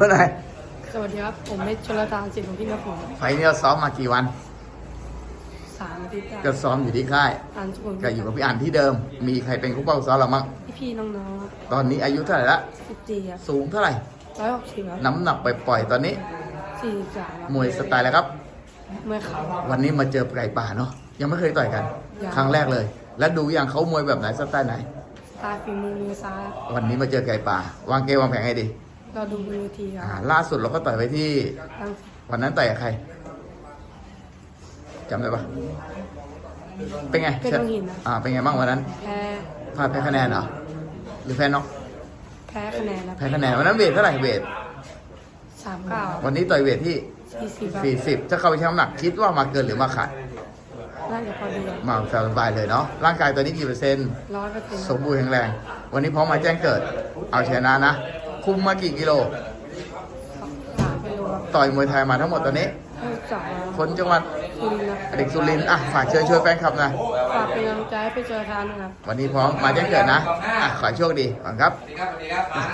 เท่าไหร่สวัสดีครับ ผมเมธชลตาสิทธิ์ของพี่นภพไฟล์นี้เราซ้อมมากี่วันสามอาทิตย์ได้ก็ซ้อมอยู่ที่ค่ายอ่านสุขุมก็อยู่กับพี่อ่านที่เดิม มีใครเป็นคู่เป้าซ้อมเรามั้งพี่พี่ๆน้องๆครับตอนนี้อายุเท่าไหร่ละสิบสี่ครับสูงเท่าไหร่ ร้อยหกสิบครับน้ำหนักไปปล่อยๆตอนนี้ สี่สิบสามครับมวยสไตล์อะไรครับ เมื่อเขาวันนี้มาเจอไก่ป่าเนาะ ยังไม่เคยต่อยกัน ยัง ครั้งแรกเลย แล้วดูอย่างเขามวยแบบไหนสไตล์ไหน ตาฝีมือมือซ้ายครับวันนี้มาเจอไก่ป่า วางเกมวางแผนให้ดี เราดูบนเวทีคอ่ารับล่าสุดเราก็ต่อยไปที่ตั้งวันนั้นต่อยกับใครจำได้ปะเป็นไงเป็นต้องหินนะอ่าเป็นไงบ้างวันนั้นแพ้พลาดแพ้คะแนนเหรอหรือแพ้น็อกแพ้คะแนนครับแพ้คะแนนวันนั้นเวทเท่าไหร่เวทสามเก้าวันนี้ต่อยเวทที่สี่สิบครับ40ถ้าเข้าไปชั่งน้ำหนักคิดว่ามาเกินหรือมาขาดน่าจะพอดีครับมาสบายเลยเนาะร่างกายตัวนี้กี่เปอร์เซ็นต์ ร้อยเปอร์เซ็นต์สมบูรณ์แข็งแรง วันนี้พร้อมมาแจ้งเกิด เอาชนะนะ คุมมากี่กิโล สามกิโลครับต่อยมวยไทยมาทั้งหมดตอนนี้ห้าสองคนจังหวัดคุณครับเด็กสุรินทร์อะฝากเชิญชวนแฟนคลับหนะ ฝากเป็นกำลังใจให้ไปเจอทานนะครับ วันนี้พร้อมมาแจ้งเกิดนะ อะ ขอให้โชคดีก่อนครับ สวัสดีครับสวัสดีครับ